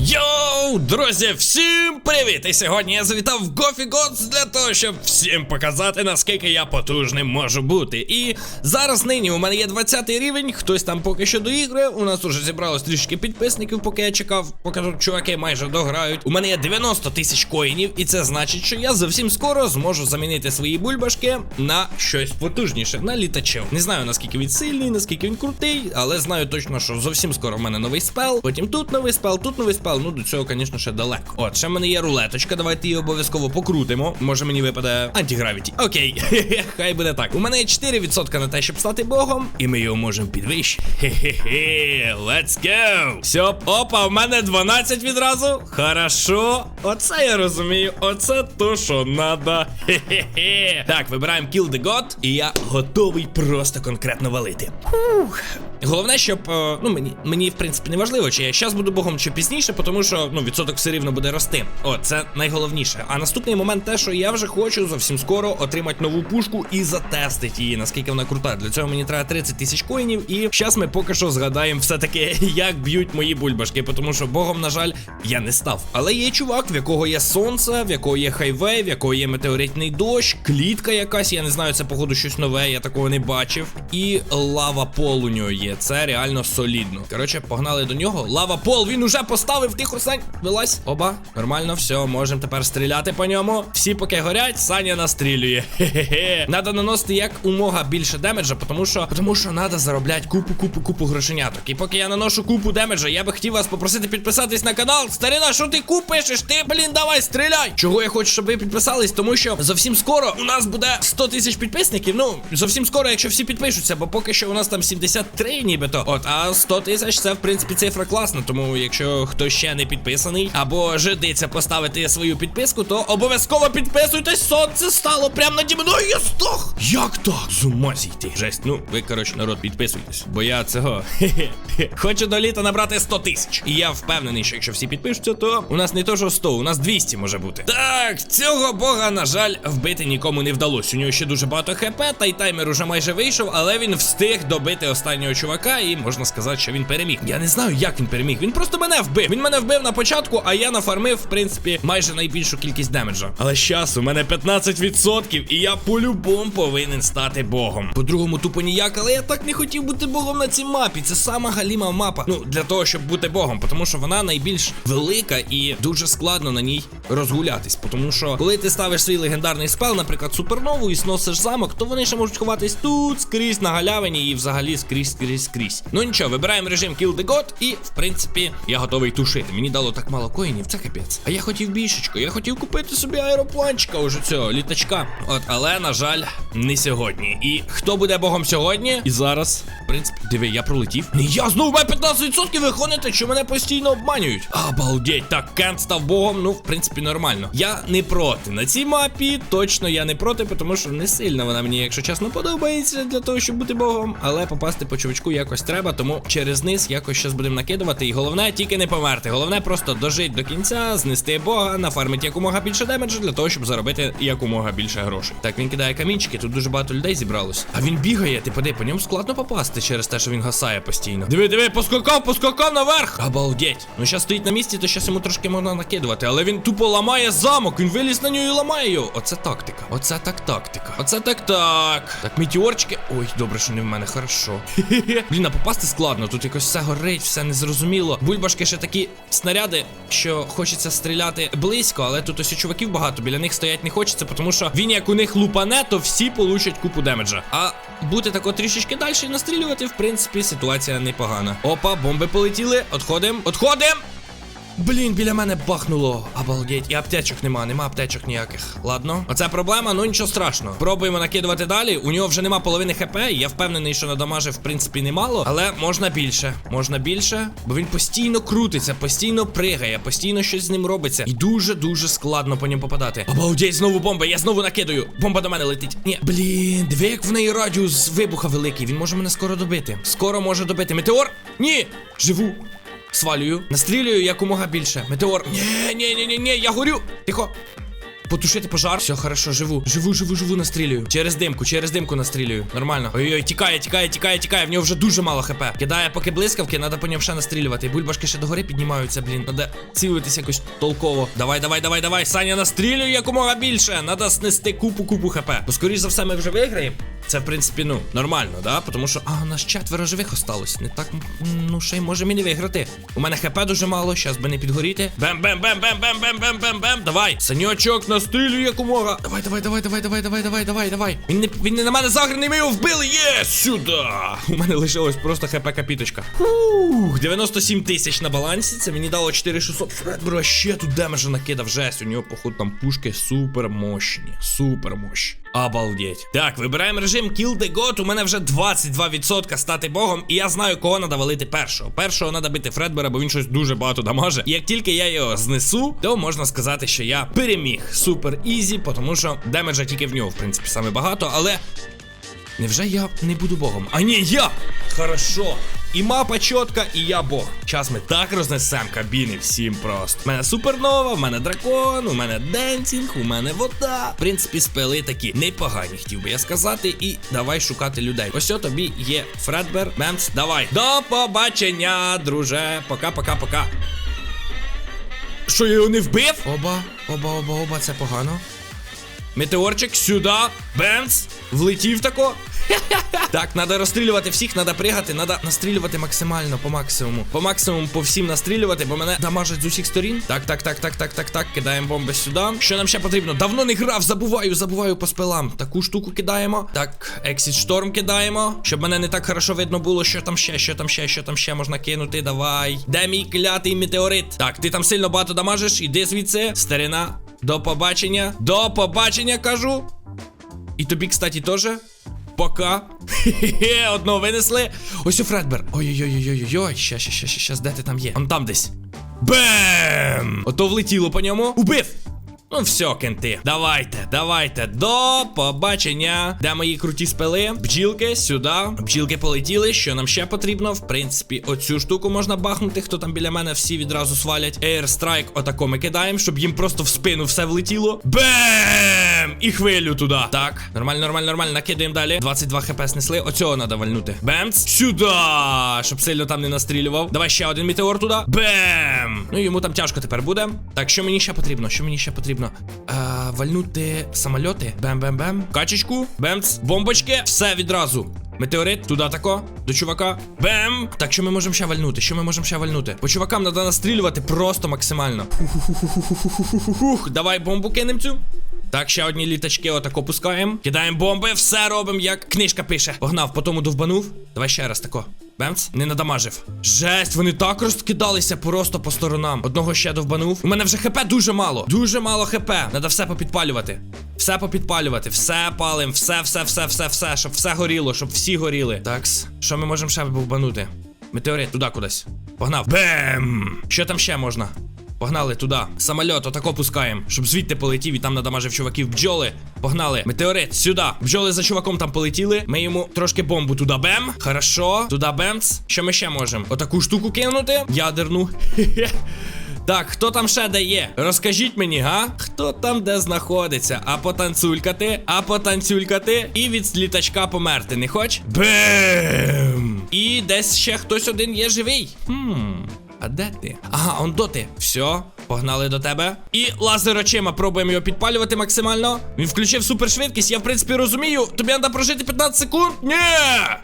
Yo, Йоу, друзі, всім привіт! І сьогодні я завітав в Coffee Gods для того, щоб всім показати, наскільки я потужним можу бути. І зараз нині у мене є 20 рівень, хтось там поки що доігрує. У нас уже зібралось трішки підписників, поки я чекав, поки тут чуваки майже дограють. У мене є 90 тисяч коїнів, і це значить, що я зовсім скоро зможу замінити свої бульбашки на щось потужніше, на літачів. Не знаю наскільки він сильний, наскільки він крутий, але знаю точно, що зовсім скоро в мене новий спел. Потім тут новий спел, тут новий спел. Ну до цього, звісно, ще далеко. От, ще в мене є рулеточка. Давайте її обов'язково покрутимо. Може мені випаде антигравіті. Окей, хай буде так. У мене є 4% на те, щоб стати богом, і ми його можемо підвищити. Хе-хе-хе, let's go! Все, опа, в мене 12 відразу. Хорошо. Оце я розумію. Оце то, що надо. Хе-хе-хе. Так, вибираємо Kill the God, і я готовий просто конкретно валити. Головне, щоб е, ну мені мені в принципі не важливо, чи я зараз буду богом, чи пізніше, тому що ну відсоток все рівно буде рости. О, це найголовніше. А наступний момент те, що я вже хочу зовсім скоро отримати нову пушку і затестити її, наскільки вона крута. Для цього мені треба 30 тисяч коїнів. І зараз ми поки що згадаємо все-таки, як б'ють мої бульбашки, тому що богом, на жаль, я не став. Але є чувак, в якого є сонце, в якого є хайвей, в якого є метеоритний дощ, клітка якась. Я не знаю, це походу щось нове, я такого не бачив. І лава пол у нього є. Це реально солідно. Коротше, погнали до нього. Лава пол, він уже поставив тихо, Сань. Вилазь. Оба, нормально, все, можемо тепер стріляти по ньому. Всі поки горять, Саня настрілює. Хе-хе-хе. Надо наносити як умога більше демеджа, тому що тому що надо заробляти купу, купу, купу грошеняток. І поки я наношу купу демеджа, я би хотів вас попросити підписатись на канал. Старина, що ти купиш? Ти, блін, давай, стріляй! Чого я хочу, щоб ви підписались, тому що зовсім скоро у нас буде 100 тисяч підписників. Ну, зовсім скоро, якщо всі підпишуться, бо поки що у нас там 73 нібито. От, а 100 тисяч це в принципі цифра класна. Тому якщо хто ще не підписаний або жидиться поставити свою підписку, то обов'язково підписуйтесь. Сонце стало прямо наді мною. Я здох! Як так? З ума зійти. Жесть, ну ви коротше, народ, підписуйтесь. Бо я цього хочу до літа набрати 100 тисяч. І я впевнений, що якщо всі підпишуться, то у нас не то, що 100, у нас 200 може бути. Так, цього бога, на жаль, вбити нікому не вдалося. У нього ще дуже багато хп, та й таймер уже майже вийшов, але він встиг добити останнього чувака, і можна сказати, що він переміг. Я не знаю, як він переміг. Він просто мене вбив. Він мене вбив на початку, а я нафармив, в принципі, майже найбільшу кількість демеджа. Але щас у мене 15%, і я по-любому повинен стати богом. По-другому, тупо ніяк, але я так не хотів бути богом на цій мапі. Це сама галіма мапа. Ну, для того, щоб бути богом, тому що вона найбільш велика і дуже складно на ній розгулятись. Тому що, коли ти ставиш свій легендарний спел, наприклад, супернову і сносиш замок, то вони ще можуть ховатись тут, скрізь на галявині і взагалі скрізь, скрізь, скрізь. Ну нічого, вибираємо режим Kill the God, і в принципі я готовий тушити. Мені дало так мало коїнів, це капець. А я хотів більшечко, я хотів купити собі аеропланчика уже цього літачка. От, але на жаль, не сьогодні. І хто буде богом сьогодні? І зараз, в принципі, диви, я пролетів. Я знову маю 15% виходите, що мене постійно обманюють. Обалдеть, так Кент став богом. Ну, в принципі, нормально. Я не проти. На цій мапі точно я не проти, тому що не сильно вона мені, якщо чесно, подобається для того, щоб бути богом. Але попасти по чувачку якось треба, тому через низ якось щас будемо накидувати. І головне тільки не померти. Головне просто дожити до кінця, знести бога, нафармити якомога більше демеджу для того, щоб заробити якомога більше грошей. Так, він кидає камінчики, тут дуже багато людей зібралось. А він бігає, ти поди, по ньому складно попасти через те, що він гасає постійно. Диви, диви, поскакав, поскакав наверх. Обалдеть. Ну зараз стоїть на місці, то зараз йому трошки можна накидувати. Але він тупо ламає замок. Він виліз на нього і ламає його. Оце тактика. Оце так тактика. Оце так так. Так, мітіорчики. Ой, добре, що не в мене, хорошо. Блін, а попасти складно. Тут якось все горить, все незрозуміло. Бульбашки ще такі снаряди, що хочеться стріляти близько, але тут ось у чуваків багато. Біля них стоять не хочеться, тому що він як у них лупане, то всі получать купу демеджа. А бути тако трішечки далі і настрілювати, в принципі, ситуація непогана. Опа, бомби полетіли. Отходим, отходим. Блін, біля мене бахнуло. Обалдеть. І аптечок нема, нема аптечок ніяких. Ладно. Оце проблема, ну нічого страшного. Пробуємо накидувати далі. У нього вже нема половини хп. Я впевнений, що надамажив, в принципі, немало. Але можна більше. Можна більше. Бо він постійно крутиться, постійно пригає, постійно щось з ним робиться. І дуже-дуже складно по ньому попадати. Обалдеть, знову бомба. Я знову накидаю. Бомба до мене летить. Ні, блін, диви, як в неї радіус вибуха великий. Він може мене скоро добити. Скоро може добити. Метеор? Ні! Живу. Свалюю. Настрілюю якомога більше. Метеор. Ні, ні, ні, ні, ні, я горю. Тихо. Потушити пожар. Все, хорошо, живу. Живу, живу, живу, настрілюю. Через димку, через димку настрілюю. Нормально. Ой-ой, тікає, тікає, тікає, тікає. В нього вже дуже мало хп. Кидає поки блискавки, треба по ньому ще настрілювати. Бульбашки ще догори піднімаються, блін. Треба цілитись якось толково. Давай, давай, давай, давай. Саня настрілюй якомога більше. Надо снести купу купу хп. Бо скоріш за все ми вже виграємо. Це, в принципі, ну, нормально, да? Тому що, а, у нас четверо живих осталось. Не так, ну, ще й можемо і не виграти. У мене хп дуже мало, щас би не підгоріти. Бем, бем, бем, бем, бем, бем, бем, бем, бем. Давай. Саньочок, настрілюй якомога. Давай, давай, давай, давай, давай, давай, давай, давай, давай. Він не, він не на мене заграний, ми його вбили. Є, сюди. У мене лишилось просто хп капіточка. Фух, 97 тисяч на балансі. Це мені дало 4600. Фредбро ще тут демеджа накидав. Жесть, у нього, походу, там пушки супер мощні. Супер мощні. Обалдеть. Так, вибираємо режим Kill the God. У мене вже 22% стати богом, і я знаю, кого треба валити першого. Першого треба бити Фредбера, бо він щось дуже багато дамаже. І як тільки я його знесу, то можна сказати, що я переміг. Супер ізі, тому що демеджа тільки в нього, в принципі, саме багато, але. Невже я не буду богом? А ні, я! Хорошо. І мапа чітка, і я бог. Час ми так рознесем кабіни всім просто. У мене супернова, в мене дракон, у мене денсінг, у мене вода. В принципі, спели такі непогані, хотів би я сказати. І давай шукати людей. Ось о тобі є Фредбер. Мемс, давай. До побачення, друже. Пока-пока-пока. Що я його не вбив? Оба, оба, оба, оба, це погано. Метеорчик сюди. Бенц. Влетів тако. Так, треба розстрілювати всіх, треба пригати, треба настрілювати максимально по максимуму. По максимуму по всім настрілювати, бо мене дамажать з усіх сторін. Так, так, так, так, так, так, так. Кидаємо бомби сюди. Що нам ще потрібно? Давно не грав, забуваю, забуваю по спелам. Таку штуку кидаємо. Так, Exit шторм кидаємо. Щоб мене не так хорошо видно було, що там ще, що там ще, що там ще можна кинути. Давай. Де мій клятий метеорит? Так, ти там сильно багато дамажиш, іди звідси, старина. До побачення. До побачення, кажу. І тобі, кстати, теж. Пока. Хе-хе, одного винесли. Ось у Фредбер. Ой-ой-ой-ой-ой-ой. Ща, ща, ща, ща, де ти там є? Он там десь. Бем! Ото влетіло по ньому. Убив! Ну все, кенти. Давайте, давайте. До побачення. Де мої круті спели? Бджілки сюди. Бджілки полетіли. Що нам ще потрібно? В принципі, оцю штуку можна бахнути. Хто там біля мене, всі відразу свалять. Airstrike отако ми кидаємо, щоб їм просто в спину все влетіло. Бем! І хвилю туди. Так, нормально, нормально, нормально. Накидаємо далі. 22 хп снесли. Оцього треба вальнути. Бемц. Сюди! Щоб сильно там не настрілював. Давай ще один метеор туди. Бем! Ну йому там тяжко тепер буде. Так, що мені ще потрібно? Що мені ще потрібно? А, вальнути самольоти. Бем-бем-бем. Качечку. Бемц. Бомбочки. Все відразу. Метеорит, туди тако, до чувака. Бем! Так, що ми можемо ще вальнути? Що ми можемо ще вальнути? По чувакам треба настрілювати просто максимально. Фух, давай бомбу кинем цю. Так, ще одні літачки отако пускаємо. Кидаємо бомби, все робимо, як книжка пише. Погнав, потім довбанув. Давай ще раз тако. Бемц, не надамажив. Жесть, вони так розкидалися просто по сторонам. Одного ще довбанув. У мене вже хп дуже мало. Дуже мало хп. Надо все попідпалювати. Все попідпалювати, все палим, все, все, все, все, все, щоб все горіло, щоб всі горіли. Такс, що ми можемо ще довбанути? Метеорит, туди кудись. Погнав. Бем! Що там ще можна? Погнали туди. Самольот, отако пускаємо, щоб звідти полетів і там надамажив чуваків. Бджоли. Погнали. Метеорит, сюди. Бджоли за чуваком там полетіли. Ми йому трошки бомбу туди бем. Хорошо. Туди бемц. Що ми ще можемо? Отаку штуку кинути. Ядерну. Так, хто там ще де є? Розкажіть мені, га? Хто там де знаходиться? А потанцюлькати, а потанцюлькати і від літачка померти не хоч? Бем! І десь ще хтось один є живий. Хм. А де ти? Ага, он до ти. Все, погнали до тебе. І лазер очима пробуємо його підпалювати максимально. Він включив супершвидкість. Я, в принципі, розумію. Тобі треба прожити 15 секунд. Ні!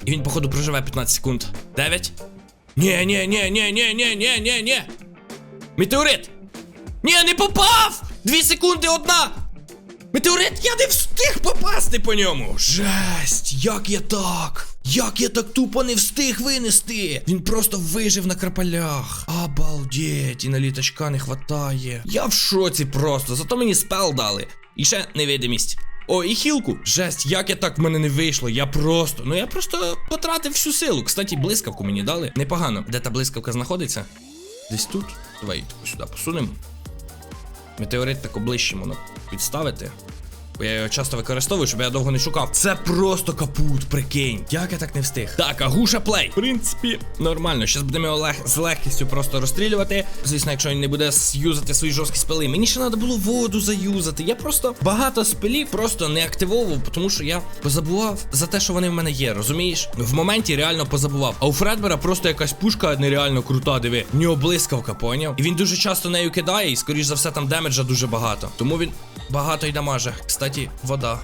І він, походу, проживе 15 секунд. 9. Ні, ні, ні, ні, ні, ні, ні, ні, ні. Метеорит! Ні, не попав! Дві секунди одна! Метеорит, я не встиг попасти по ньому! Жесть, як я так? Як я так тупо не встиг винести? Він просто вижив на крапалях. Обалдеть, і на літачка не хватає. Я в шоці просто, зато мені спел дали. І ще невидимість. О, і хілку. Жесть, як я так в мене не вийшло. Я просто. Ну я просто потратив всю силу. Кстати, блискавку мені дали. Непогано. Де та блискавка знаходиться? Десь тут. Давай таку сюди посунемо. Метеорит тако ближче можна підставити. Бо я його часто використовую, щоб я довго не шукав. Це просто капут, прикинь. Як я так не встиг? Так, агуша плей. В принципі, нормально. Зараз будемо його лег... з легкістю просто розстрілювати. Звісно, якщо він не буде юзати свої жорсткі спили. Мені ще треба було воду заюзати. Я просто багато спилів просто не активовував, тому що я позабував за те, що вони в мене є. Розумієш? В моменті реально позабував. А у Фредбера просто якась пушка нереально крута, диви. В нього блискавка, поняв? І він дуже часто нею кидає, і скоріш за все там демеджа дуже багато. Тому він багато й дамаже. Кстати, вода.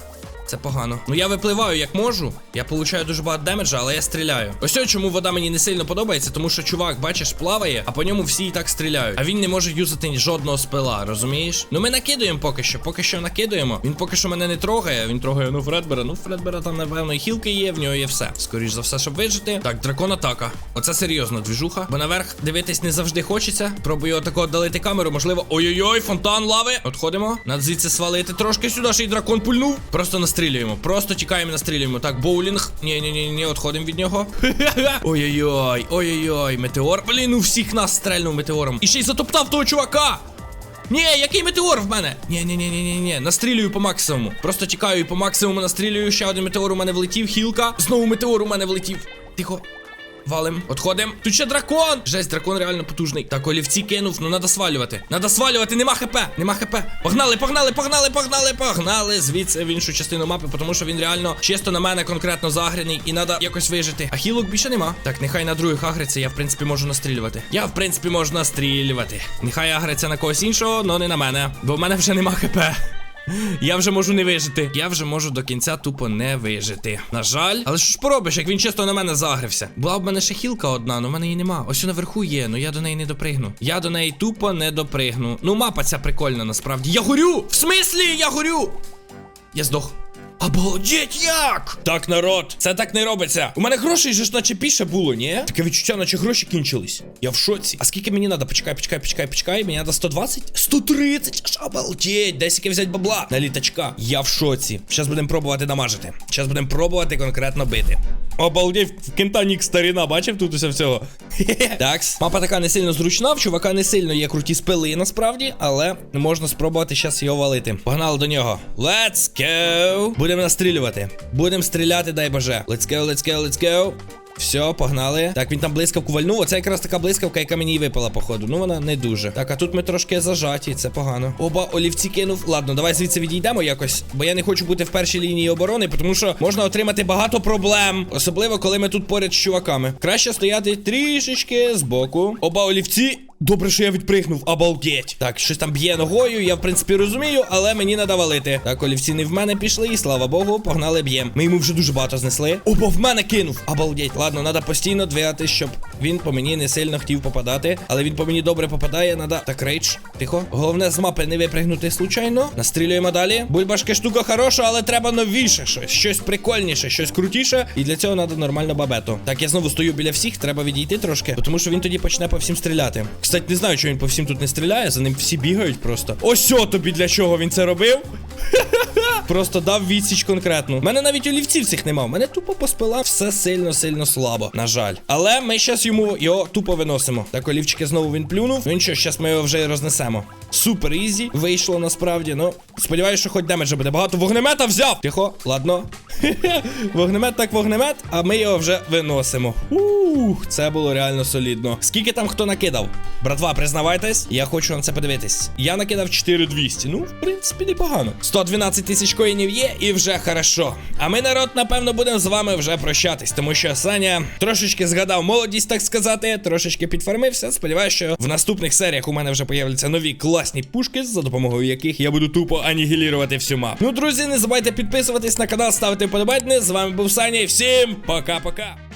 Це погано. Ну я випливаю як можу. Я получаю дуже багато демеджа, але я стріляю. Ось ось чому вода мені не сильно подобається, тому що чувак, бачиш, плаває, а по ньому всі і так стріляють. А він не може юзати жодного спила, розумієш? Ну ми накидуємо поки що, поки що накидуємо. Він поки що мене не трогає. Він трогає ну Фредбера. Ну Фредбера там, напевно, і хілки є, в нього є все. Скоріш за все, щоб вижити. Так, дракон атака. Оце серйозно, двіжуха. Бо наверх дивитись не завжди хочеться. Пробую отако далити камеру, можливо. Ой-ой-ой, фонтан лави. Отходимо. Надо звідси свалити трошки сюди, ще й дракон пульнув. Просто настрілюємо. Просто тікаємо, настрілюємо. Так, боулінг. Ні, ні, ні, ні, відходимо від нього. Ой-ой-ой, ой-ой-ой, метеор. Блін, у всіх нас стрельнув метеором. І ще й затоптав того чувака. Ні, який метеор в мене? Ні, ні, ні, ні, ні, ні. Настрілюю по максимуму. Просто тікаю і по максимуму настрілюю. Ще один метеор у мене влетів. Хілка. Знову метеор у мене влетів. Тихо. Валим, отходим. Тут ще дракон! Жесть, дракон реально потужний. Так, олівці кинув, ну надо свалювати. Надо свалювати, нема хп, нема хп. Погнали, погнали, погнали, погнали, погнали. Звідси в іншу частину мапи, тому що він реально чисто на мене конкретно загряний і треба якось вижити. А хілок більше нема. Так, нехай на других агриться, я в принципі можу настрілювати. Я в принципі можу настрілювати. Нехай агриться на когось іншого, але не на мене. Бо в мене вже нема хп. Я вже можу не вижити. Я вже можу до кінця тупо не вижити. На жаль, але що ж поробиш, як він чисто на мене загрився? Була в мене ще хілка одна, але в мене її нема. Ось наверху є, але я до неї не допригну. Я до неї тупо не допригну. Ну, мапа ця прикольна, насправді. Я горю! В смислі, я горю! Я здох. Обалдеть як! Так, народ, це так не робиться. У мене грошей же ж наче більше було, ні? Таке відчуття, наче гроші кінчились. Я в шоці. А скільки мені треба? Почекай, почекай, почекай, почекай. Мені треба 120? 130? Аж обалдеть. Яке взяти бабла на літачка. Я в шоці. Зараз будемо пробувати намажити. Зараз будемо пробувати конкретно бити. Обалдеть, в кентанік старіна, бачив тут усе всього. Такс. Мапа така не сильно зручна, в чувака не сильно є круті спили насправді, але можна спробувати зараз його валити. Погнали до нього. Let's go! Будемо настрілювати. Будемо стріляти, дай боже. Let's go, let's go, let's go. Все, погнали. Так, він там блискавку вальнув. Оце якраз така блискавка, яка мені і випала, походу. Ну вона не дуже. Так, а тут ми трошки зажаті, це погано. Оба олівці кинув. Ладно, давай звідси відійдемо якось. Бо я не хочу бути в першій лінії оборони, тому що можна отримати багато проблем. Особливо, коли ми тут поряд з чуваками. Краще стояти трішечки збоку. Оба олівці. Добре, що я відпригнув, обалдеть. Так, щось там б'є ногою, я в принципі розумію, але мені треба валити. Так, олівці не в мене пішли, і слава Богу, погнали б'єм. Ми йому вже дуже багато знесли. Опа, в мене кинув. Обалдеть. Ладно, треба постійно двигати, щоб він по мені не сильно хотів попадати. Але він по мені добре попадає. Надо. Так, рейдж. Тихо. Головне з мапи не випригнути случайно. Настрілюємо далі. Бульбашки штука хороша, але треба новіше щось. Щось прикольніше, щось крутіше. І для цього треба нормально бабету. Так, я знову стою біля всіх, треба відійти трошки, тому що він тоді почне по всім стріляти. Кстати, не знаю, чого він по всім тут не стріляє, за ним всі бігають просто. Ось о тобі для чого він це робив. Просто дав відсіч конкретну. У мене навіть олівців цих нема. У мене тупо по спилам все сильно-сильно слабо. На жаль. Але ми щас йому його тупо виносимо. Так, олівчики знову він плюнув. Ну нічого, зараз ми його вже рознесемо. Супер ізі. Вийшло насправді. Ну, сподіваюся, що хоч демеджа буде багато. Вогнемета взяв! Тихо, ладно. вогнемет так вогнемет, а ми його вже виносимо. Ух, це було реально солідно. Скільки там хто накидав? Братва, признавайтесь, я хочу на це подивитись. Я накидав 4200. Ну, в принципі, непогано. 112 тисяч коїнів є, і вже хорошо. А ми, народ, напевно, будемо з вами вже прощатись, тому що Саня трошечки згадав молодість, так сказати, трошечки підфармився. Сподіваюся, що в наступних серіях у мене вже появляться нові класні пушки, за допомогою яких я буду тупо анігілірувати всю мапу. Ну, друзі, не забувайте підписуватись на канал, ставити вподобайки. З вами був Саня, і всім пока-пока.